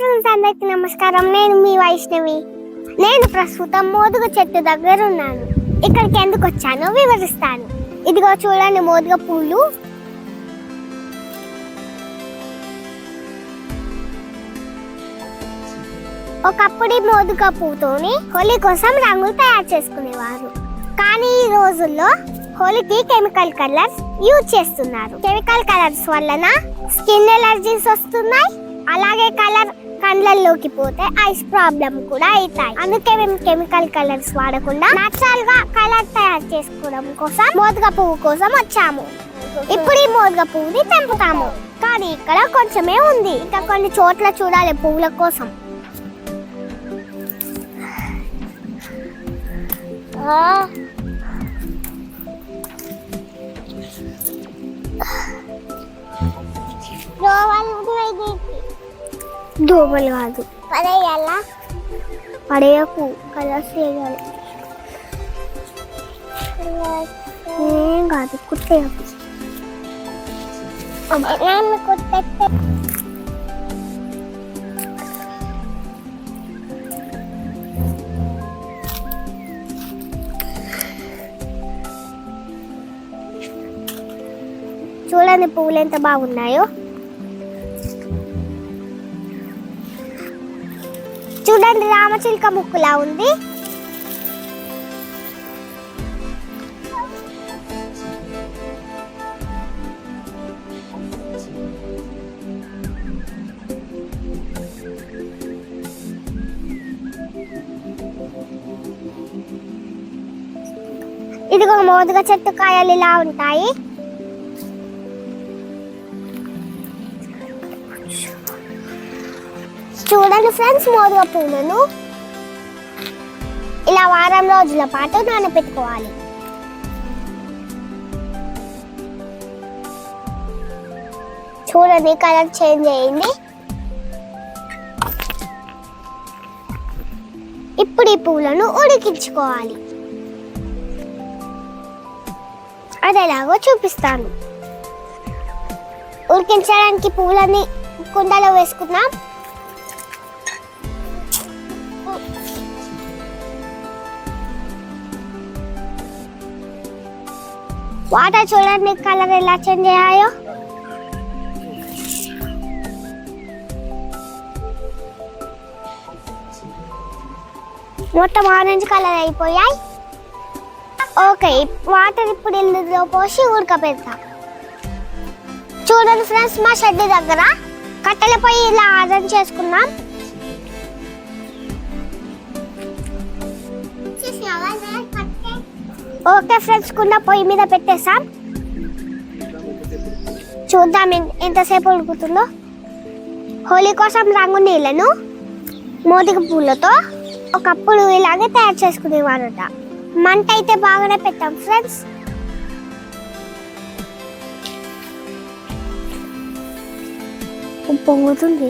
Friends అందరికి నమస్కారం. నేను మీ వైష్ణవి. నేను ప్రస్తుతం మోదుగ చెట్టు దగ్గర ఉన్నాను ఇక్కడికి ఎందుకు వచ్చానో వివరిస్తాను. ఇదిగో చూడండి మోదుగ పూలు. ఒకప్పుడు ఈ మోదుగ పువ్వుతోని హోలీ కోసం రంగులు తయారు చేసుకునేవారు. కానీ ఈ రోజుల్లో హోలీకి కెమికల్ కలర్స్ యూజ్ చేస్తున్నారు. కెమికల్ కలర్స్ వలన స్కిన్ ఎలర్జీస్ వస్తున్నాయి. అలాగే కలర్ కండ్లల్లోకి పోతే ఐస్ ప్రాబ్లం కూడా అవుతాయి. అందుకే మేము కెమికల్ కలర్స్ వాడకుండా నాచురల్గా కలర్ తయారు చేసుకోవడం కోసం మోదుగ పువ్వు కోసం వచ్చాము. ఇప్పుడు ఈ మోదుగ పువ్వుని తెంపుతాము. కానీ ఇక్కడ కొంచెమే ఉంది. ఇంకా కొన్ని చోట్ల చూడాలి పువ్వుల కోసం. దోమలు కాదు. పడేయాలా? పడేయకు కలర్స్ వేయాలి ఏం కాదు కుట్టేయకు. కుట్టే చూడండి పువ్వులు ఎంత బాగున్నాయో. చూడండి రామచిలుక ముక్కులా ఉంది. ఇదిగో మోదుగ చెట్టు కాయలు ఇలా ఉంటాయి. చూడండి ఫ్రెండ్స్ మోదుగ పూలను. ఇలా వారం రోజుల పాటు నానబెట్టుకోవాలి చూడండి కలర్ చేంజ్ అయ్యింది ఇప్పుడు ఈ పూలను ఉడికించుకోవాలి. అది ఎలాగో చూపిస్తాను. ఉడికించడానికి పూలని కుండలో వేసుకుందాం. వాటర్ చూడండి కలర్ ఎలా చేంజ్ అయ్యాయో మొత్తం ఆరెంజ్ కలర్ అయిపోయాయి. ఓకే వాటర్ ఇప్పుడు ఇందులో పోసి ఉడకబెడతాం చూడండి ఫ్రెండ్స్ మా షెడ్ దగ్గర కట్టెలపై పొయ్యి ఇలా ఆరెంజ్ చేసుకున్నాం. ఓకే ఫ్రెండ్స్ కుండ పొయ్యి మీద పెట్టేసాం చూద్దాం ఎంతసేపు ఉడుకుతుందో. హోలీ కోసం రంగు నీళ్ళను మోదిక పూలతో ఒకప్పుడు ఇలాగే తయారు చేసుకునేవారట. మంట అయితే బాగానే పెట్టాం ఫ్రెండ్స్. పొంగుతుంది.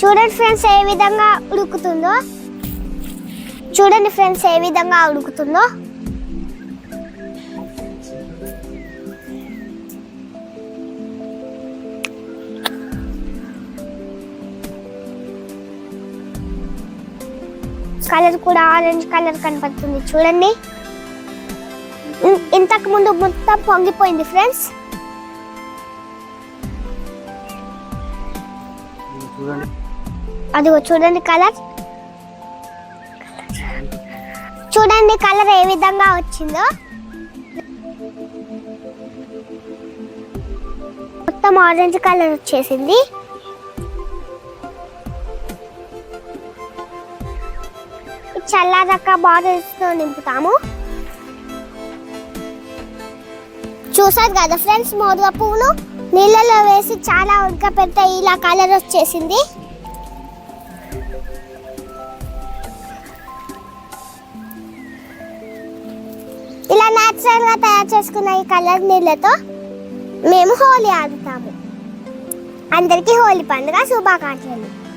చూడండి ఫ్రెండ్స్ ఏ విధంగా ఉడుకుతుందో. చూడండి ఫ్రెండ్స్ ఏ విధంగా ఉడుకుతుందో. కలర్ కూడా ఆరెంజ్ కలర్ కనపడుతుంది చూడండి. ఇంతకు ముందు మొత్తం పొంగిపోయింది ఫ్రెండ్స్. అదిగో చూడండి కలర్. చూడండి కలర్ ఏ విధంగా వచ్చిందో. మొత్తం ఆరెంజ్ కలర్ వచ్చేసింది. చల్లారక బాటిల్స్తో నింపుతాము. చూసారు కదా ఫ్రెండ్స్ మోదుగ పువ్వులు నీళ్ళలో వేసి చాలా ఉడకపెడితే ఇలా కలర్ వచ్చేసింది. ఇలా న్యాచురల్గా తయారు చేసుకున్న ఈ కలర్ నీళ్ళతో మేము హోలీ ఆడుతాము. అందరికీ హోలీ పండుగ శుభాకాంక్షలు.